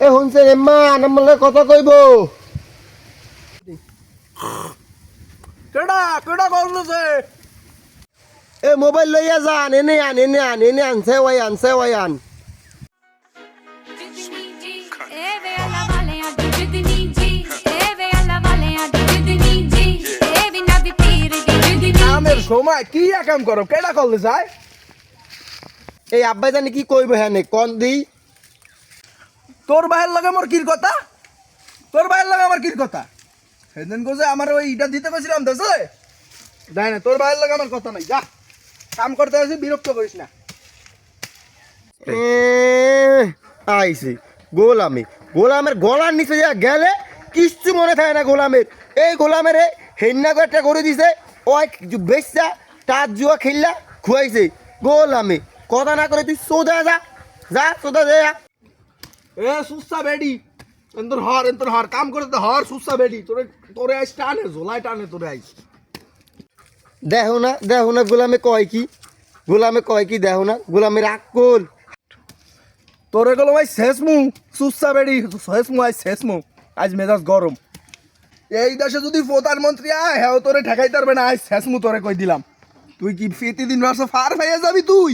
এ শুনছে রে মা কথা কইব। কেডা কেডা করছে এ মোবাইল লইয়া আনছে ওই আনছে আন। সময় কি কাম করো? কেডা কল যায় এই আব্বাই জানি কি কইব হ্যাঁ কন দিই তোর ভাইয়ের লাগে আমার কির কথা? তোর ভাইয়ের লাগে আমার কির কথা? সেদিন কোজে আমার ওই ইটা দিতে পেরেছিলাম দেশে দেয় না তোর ভাইয়ের লাগে আমার কথা নাই যা। কাম করতে আসি বিরক্ত করিস না। এ, আইছি। গোলামি। গোলামের গলার নিচে যা গেলে কিচ্ছু মনে থাকে না গোলামের। এই গোলামের হেন্না একটা করে দিছে ওই বেচা তার জুয়া খেললা খুয়াইছে। গোলামি। কথা না করে তুই সোজা যা যা সোজা যা। এ সুস্তা বেডি। এন্তর হর এন্তর হর কাম করতে হর সুস্তা বেডি। তোরে তোরে আইস টানে ঝোলাই টানে তোরে আইস। দেখো না দেখো না গোলামে কয় কি? গোলামে কয় কি দেখো না? গোলামের আকল তোরে গেলো ভাই শেষমু সুস্তা বেডি। শেষমু আজ শেষমু। আজ মেজাজ গরম। এই দেশে যদি প্রধানমন্ত্রী আয় হ্যাঁ তোরে ঠেকাইতে পারবে না। আজ শেষমু তোরে কই দিলাম। তুই কি প্রতিদিন মাসে ফার হয়ে যাবি তুই?